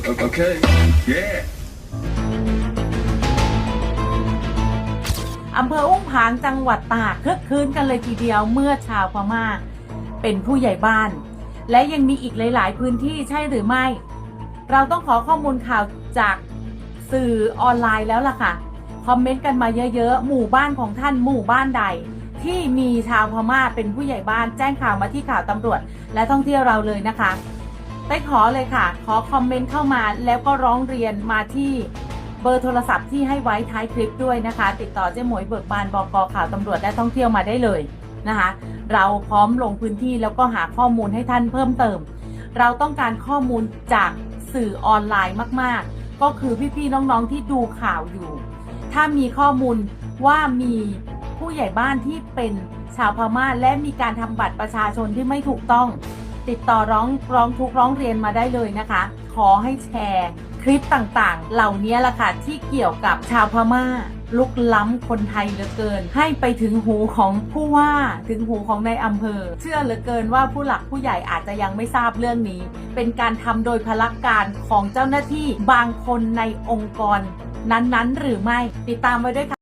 Okay. Yeah. อำเภออุ้งผางจังหวัดตากคึกคืนกันเลยทีเดียวเมื่อชาวพม่าเป็นผู้ใหญ่บ้าน และยังมีอีกหลาย ๆ พื้นที่ใช่หรือไม่ เราต้องขอข้อมูลข่าวจากสื่อออนไลน์แล้วล่ะค่ะ คอมเมนต์กันมาเยอะ ๆ หมู่บ้านของท่านหมู่บ้านใด ที่มีชาวพม่าเป็นผู้ใหญ่บ้านแจ้งข่าวมาที่ข่าวตำรวจ และท่องเที่ยวเราเลยนะคะ ได้ขอเลยค่ะ ขอคอมเมนต์เข้ามาแล้วก็ร้องเรียนมาที่เบอร์โทรศัพท์ที่ให้ไว้ท้ายคลิปด้วยนะคะ ติดต่อเจ๊หมวยเบิกบานบอกข่าวตำรวจและท่องเที่ยวมาได้เลยนะคะ เราพร้อมลงพื้นที่แล้วก็หาข้อมูลให้ท่านเพิ่มเติม เราต้องการข้อมูลจากสื่อออนไลน์มาก ๆ ก็คือพี่ๆน้องๆที่ดูข่าวอยู่ ถ้ามีข้อมูลว่ามีผู้ใหญ่บ้านที่เป็นชาวพม่าและมีการทำบัตรประชาชนที่ไม่ถูกต้อง ติดต่อร้องร้องทุกร้องเรียนมาได้เลยนะคะ ขอให้แชร์คลิปต่างๆ เหล่านี้ละค่ะที่เกี่ยวกับชาวพม่าลุกล้ำคนไทยเหลือเกิน ให้ไปถึงหูของผู้ว่าถึงหูของในอำเภอ เชื่อเหลือเกินว่าผู้หลักผู้ใหญ่อาจจะยังไม่ทราบเรื่องนี้ เป็นการทำโดยพลักการของเจ้าหน้าที่บางคนในองค์กร นั้นๆ หรือไม่ติดตามไว้ด้วยค่ะ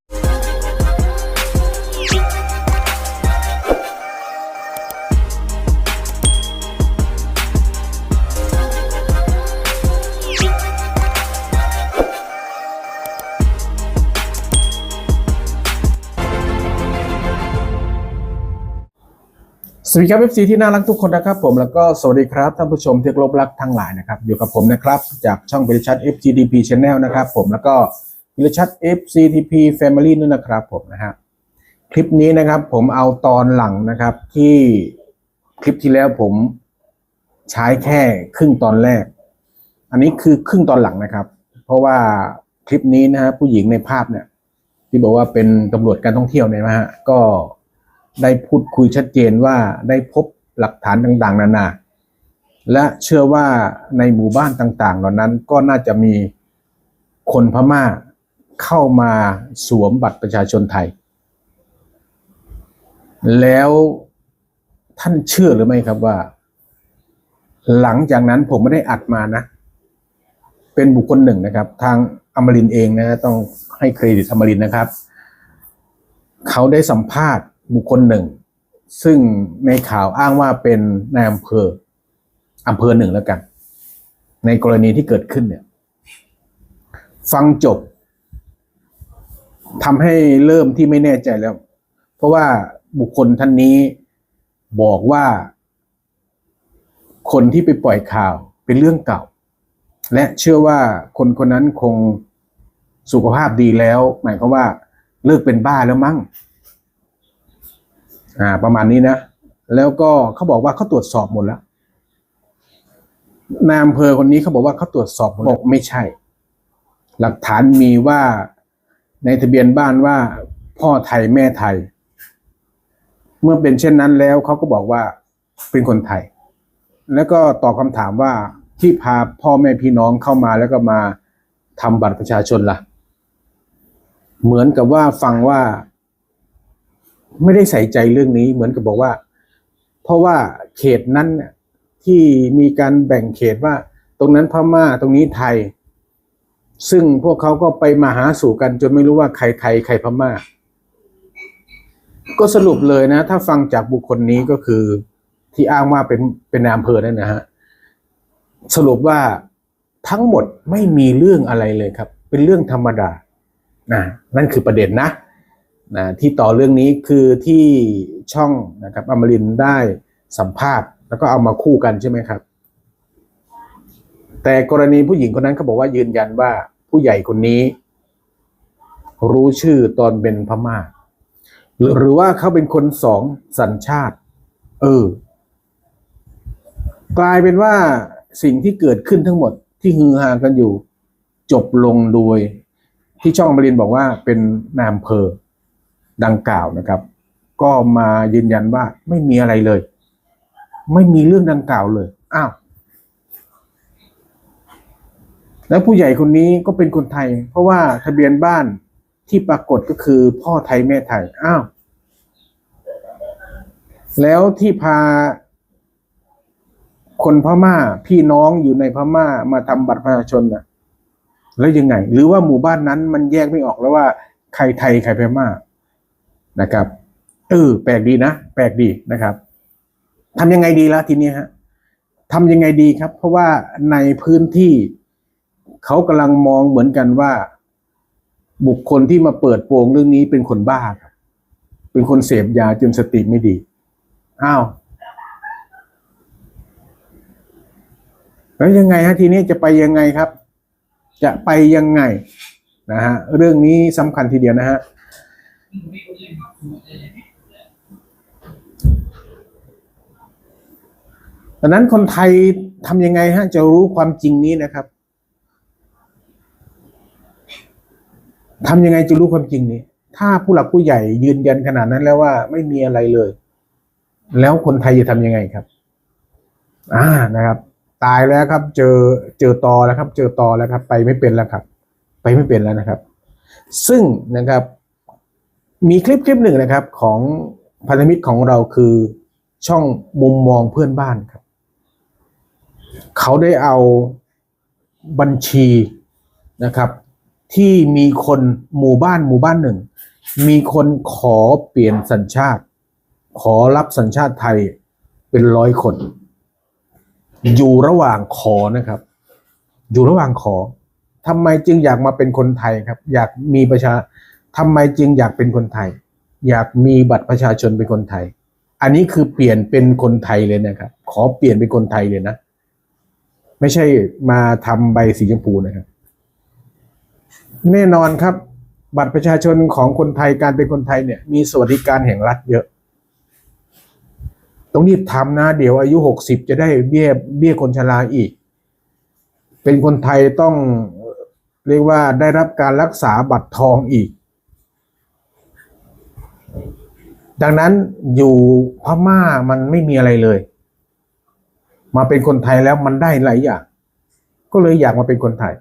สวัสดีครับ FC ที่น่ารักทุกคนนะครับผมแล้วก็สวัสดีครับท่านผู้ชมที่เคารพรักทั้งหลายนะครับอยู่กับผมนะครับจากช่องบริชัด FGDP Channel นะครับผมแล้วก็บริชัด FCTP Family นั่นนะครับผมนะฮะคลิปนี้นะครับผมเอาตอนหลังนะครับที่คลิปที่แล้วผมใช้แค่ครึ่งตอนแรก อันนี้คือครึ่งตอนหลังนะครับ เพราะว่าคลิปนี้นะฮะผู้หญิงในภาพเนี่ยที่บอกว่าเป็นตำรวจการท่องเที่ยวเนี่ยนะฮะก็ ได้พูดคุยชัดเจนว่าได้พบหลักฐานต่างๆ นานา และเชื่อว่าในหมู่บ้านต่างๆ เหล่านั้นก็น่าจะมีคนพม่าเข้ามาสวมบัตรประชาชนไทย แล้วท่านเชื่อหรือไม่ครับว่า หลังจากนั้นผมไม่ได้อัดมานะ เป็นบุคคลหนึ่งนะครับ ทางอมรินเองนะ ต้องให้เครดิตอมรินนะครับ เขาได้สัมภาษณ์ บุคคลหนึ่ง ซึ่งในข่าวอ้างว่าเป็นนายอำเภออำเภอหนึ่งแล้วกัน ในกรณีที่เกิดขึ้นเนี่ย ฟังจบทำให้เริ่มที่ไม่แน่ใจแล้ว เพราะว่าบุคคลท่านนี้บอกว่า คนที่ไปปล่อยข่าวเป็นเรื่องเก่า และเชื่อว่าคนคนนั้นคงสุขภาพดีแล้ว หมายความว่าเลิกเป็นบ้าแล้วมั้ง อ่า ประมาณนี้นะ แล้วก็เขาบอกว่าเขาตรวจสอบหมดแล้วนายอำเภอคนนี้เขาบอกว่าเขาตรวจสอบหมดบอกไม่ใช่ หลักฐานมีว่าในทะเบียนบ้านว่าพ่อไทยแม่ไทย เมื่อเป็นเช่นนั้นแล้วเขาก็บอกว่าเป็นคนไทย แล้วก็ตอบคำถามว่าที่พาพ่อแม่พี่น้องเข้ามาแล้วก็มาทำบัตรประชาชนล่ะ เหมือนกับว่าฟังว่า ไม่ได้ใส่ใจเรื่องนี้เหมือนกับบอกว่า เพราะว่าเขตนั้นที่มีการแบ่งเขตว่า ตรงนั้นพม่าตรงนี้ไทย ซึ่งพวกเขาก็ไปมาหาสู่กัน จนไม่รู้ว่าใครไทยใครพม่า ก็สรุปเลยนะ ถ้าฟังจากบุคคลนี้ก็คือที่อ้างว่าเป็นเป็นนายอำเภอนั่นนะฮะสรุปว่าทั้งหมดไม่มีเรื่องอะไรเลยครับ เป็นเรื่องธรรมดานะนั่นคือประเด็นนะ นะที่ต่อเรื่องนี้คือที่ช่องนะครับอมรินได้สัมภาษณ์แล้วก็เอามาคู่กันใช่ไหมครับ แต่กรณีผู้หญิงคนนั้นเขาบอกว่ายืนยันว่าผู้ใหญ่คนนี้ รู้ชื่อตอนเป็นพม่าหรือหรือว่าเขาเป็นคนสองสัญชาติ เออ กลายเป็นว่าสิ่งที่เกิดขึ้นทั้งหมดที่ฮือฮากันอยู่ จบลงโดยที่ช่องอมรินบอกว่าเป็นนายอำเภอ ดังกล่าวนะครับ ก็มายืนยันว่าไม่มีอะไรเลย ไม่มีเรื่องดังกล่าวเลยอ้าวแล้วผู้ใหญ่คนนี้ก็เป็นคนไทย เพราะว่าทะเบียนบ้านที่ปรากฏก็คือพ่อไทยแม่ไทยอ้าวแล้วที่พาคนพม่าพี่น้องอยู่ในพม่ามาทำบัตรประชาชนนะแล้วยังไง หรือว่าหมู่บ้านนั้นมันแยกไม่ออกแล้วว่าใครไทยใครพม่า นะครับเออแปลกดีนะ แปลกดีนะครับทำยังไงดีละทีนี้ฮะทำยังไงดีครับ เพราะว่าในพื้นที่เขากำลังมองเหมือนกันว่า บุคคลที่มาเปิดโปงเรื่องนี้เป็นคนบ้าครับเป็นคนเสพยาจนสติไม่ดีอ้าวแล้วยังไงฮะทีนี้จะไปยังไงครับ จะไปยังไงนะฮะเรื่องนี้สำคัญทีเดียวนะฮะ ดังนั้นคนไทยทำยังไงฮะจะรู้ความจริงนี้นะครับทำยังไงจะรู้ความจริงนี้ ถ้าผู้หลักผู้ใหญ่ยืนยันขนาดนั้นแล้วว่าไม่มีอะไรเลย แล้วคนไทยจะทำยังไงครับ อ่านะครับ ตายแล้วครับ เจอเจอตอแล้วครับ เจอตอแล้วครับ ไปไม่เป็นแล้วครับ ไปไม่เป็นแล้วนะครับ ซึ่งนะครับ มีคลิปคลิปหนึ่งนะครับของพันธมิตรของเราคือช่องมุมมองเพื่อนบ้านครับ เขาได้เอาบัญชีนะครับ ที่มีคนหมู่บ้านหมู่บ้านหนึ่ง มีคนขอเปลี่ยนสัญชาติ ขอรับสัญชาติไทยเป็นร้อยคน อยู่ระหว่างขอนะครับ อยู่ระหว่างขอทำไมจึงอยากมาเป็นคนไทยครับ อยากมีประชา ทำไมจึงอยากเป็นคนไทย อยากมีบัตรประชาชนเป็นคนไทย อันนี้คือเปลี่ยนเป็นคนไทยเลยนะครับ ขอเปลี่ยนเป็นคนไทยเลยนะ ไม่ใช่มาทำใบสีชมพูนะครับ แน่นอนครับ บัตรประชาชนของคนไทยการเป็นคนไทยเนี่ย มีสวัสดิการแห่งรัฐเยอะต้องรีบทำนะ เดี๋ยวอายุหกสิบจะได้เบี้ยเบี้ยคนชราอีก เป็นคนไทยต้องเรียกว่าได้รับการรักษาบัตรทองอีก ดังนั้นอยู่พม่ามันไม่มีอะไรเลย มาเป็นคนไทยแล้วมันได้หลายอย่าง ก็เลยอยากมาเป็นคนไทย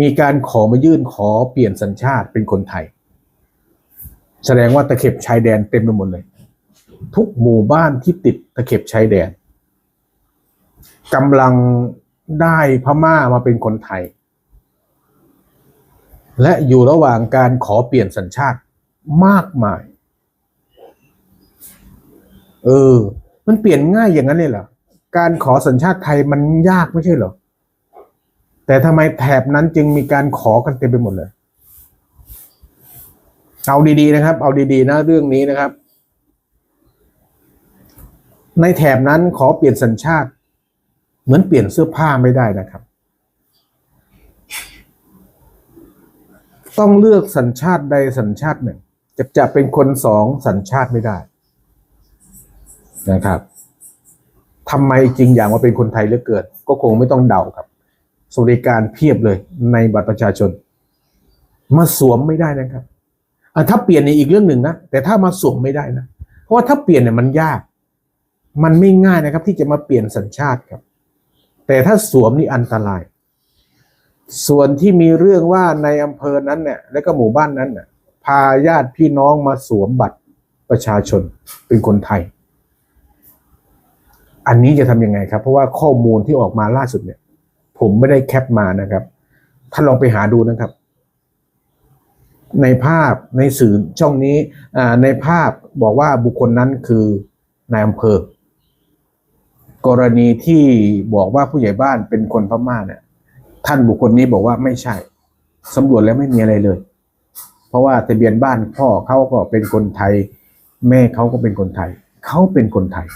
มีการขอมายื่นขอเปลี่ยนสัญชาติเป็นคนไทย แสดงว่าตะเข็บชายแดนเต็มไปหมดเลย ทุกหมู่บ้านที่ติดตะเข็บชายแดนกำลังได้พม่ามาเป็นคนไทย และอยู่ระหว่างการขอเปลี่ยนสัญชาติมากมาย เออ มันเปลี่ยนง่ายอย่างนั้นเลยเหรอการขอสัญชาติไทยมันยากไม่ใช่เหรอแต่ทำไมแถบนั้นจึงมีการขอกันเต็มไปหมดเลย เอาดีๆนะครับ เอาดีๆนะเรื่องนี้นะครับ ในแถบนั้นขอเปลี่ยนสัญชาติ เหมือนเปลี่ยนเสื้อผ้าไม่ได้นะครับ ต้องเลือกสัญชาติใดสัญชาติหนึ่ง จะจะเป็นคนสองสัญชาติไม่ได้ นะครับทำไมจริงอย่างว่าเป็นคนไทยเหลือเกินก็คงไม่ต้องเดาครับ สวัสดิการเพียบเลยในบัตรประชาชน มาสวมไม่ได้นะครับอถ้าเปลี่ยนในอีกเรื่องหนึ่งนะแต่ถ้ามาสวมไม่ได้นะเพราะว่าถ้าเปลี่ยนเนี่ยมันยาก มันไม่ง่ายนะครับ ที่จะมาเปลี่ยนสัญชาติครับ แต่ถ้าสวมนี่อันตราย ส่วนที่มีเรื่องว่าในอำเภอนั้นเนี่ยและก็หมู่บ้านนั้นเนี่ยพาญาติพี่น้องมาสวมบัตรประชาชนเป็นคนไทย อันนี้จะทำยังไงครับ เพราะว่าข้อมูลที่ออกมาล่าสุดเนี่ย ผมไม่ได้แคปมานะครับท่านลองไปหาดูนะครับ ในภาพในสื่อช่องนี้ในภาพบอกว่าบุคคลนั้นคือนายอำเภอ กรณีที่บอกว่าผู้ใหญ่บ้านเป็นคนพม่าเนี่ย ท่านบุคคลนี้บอกว่าไม่ใช่สำรวจแล้วไม่มีอะไรเลย เพราะว่าทะเบียนบ้านพ่อเขาก็เป็นคนไทย แม่เขาก็เป็นคนไทย เขาเป็นคนไทย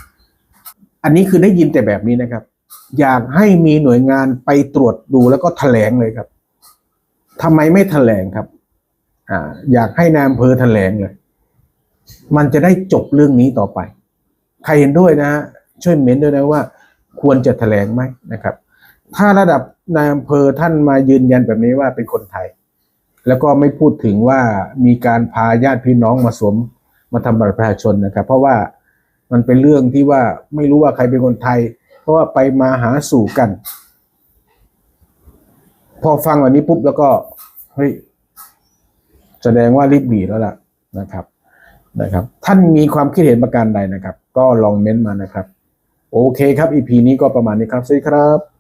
อันนี้คือได้ยินแต่แบบนี้นะครับ อยากให้มีหน่วยงานไปตรวจดูแล้วก็แถลงเลยครับทำไมไม่แถลงครับ อ่า อยากให้นายอำเภอแถลงเลย มันจะได้จบเรื่องนี้ต่อไป ใครเห็นด้วยนะ ช่วยเม้นด้วยนะว่า ควรจะแถลงไหมนะครับ ถ้าระดับนายอำเภอท่านมายืนยันแบบนี้ว่าเป็นคนไทย แล้วก็ไม่พูดถึงว่ามีการพาญาติพี่น้องมาสวมมาทำบัตรประชาชนนะครับ เพราะว่า มันเป็นเรื่องที่ว่าไม่รู้ว่าใครเป็นคนไทย เพราะว่าไปมาหาสู่กัน พอฟังวันนี้ปุ๊บแล้วก็เฮ้ยแสดงว่ารีบบีแล้วล่ะนะครับนะครับ ท่านมีความคิดเห็นประการใดนะครับ ก็ลองเม้นต์มานะครับ โอเคครับอีพีนี้ก็ประมาณนี้ครับสวัสดีครับ